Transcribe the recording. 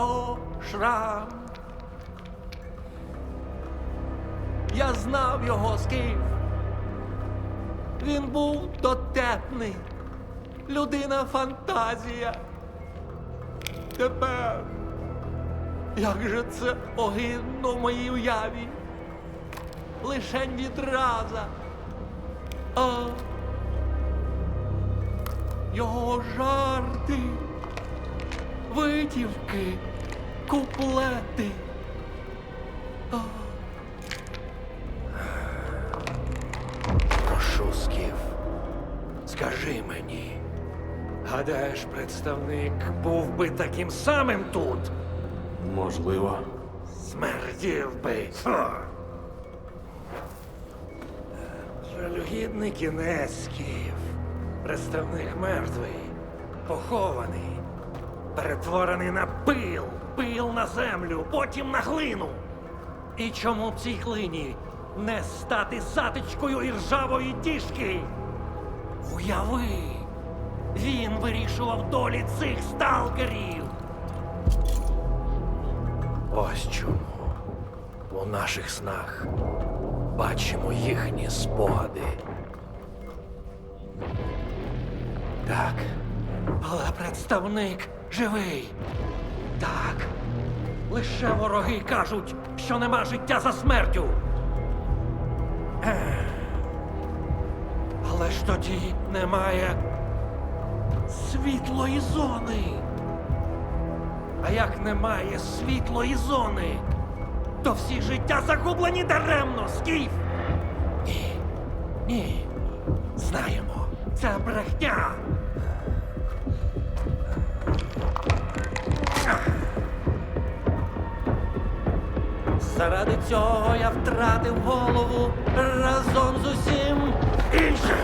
О, шрам. Я знав його скіф. Він був дотепний. Людина фантазія. Тепер. Як же це огидно в моїй уяві. Лишень відраза. А його жарти витівки, куплети. А, Прошу, Скіф, скажи мені. Гадаєш, представник був би таким самим тут? Можливо. Смердів би. Ха! Жалюгідний кінець, Скіф. Представник мертвий, похований, перетворений на пил, пил на землю, потім на глину. І чому б цій глині не стати затичкою іржавої діжки? Уяви, він вирішував долі цих сталкерів. Ось чому у наших снах бачимо їхні спогади. Так, Але представник живий. Так. Лише вороги кажуть, що нема життя за смертю. Але ж тоді немає світлої зони. А як немає світлої зони, то всі життя загублені даремно, скіф. Ні, ні. Знаємо, це брехня. Заради цього я втратив голову разом з усім іншим.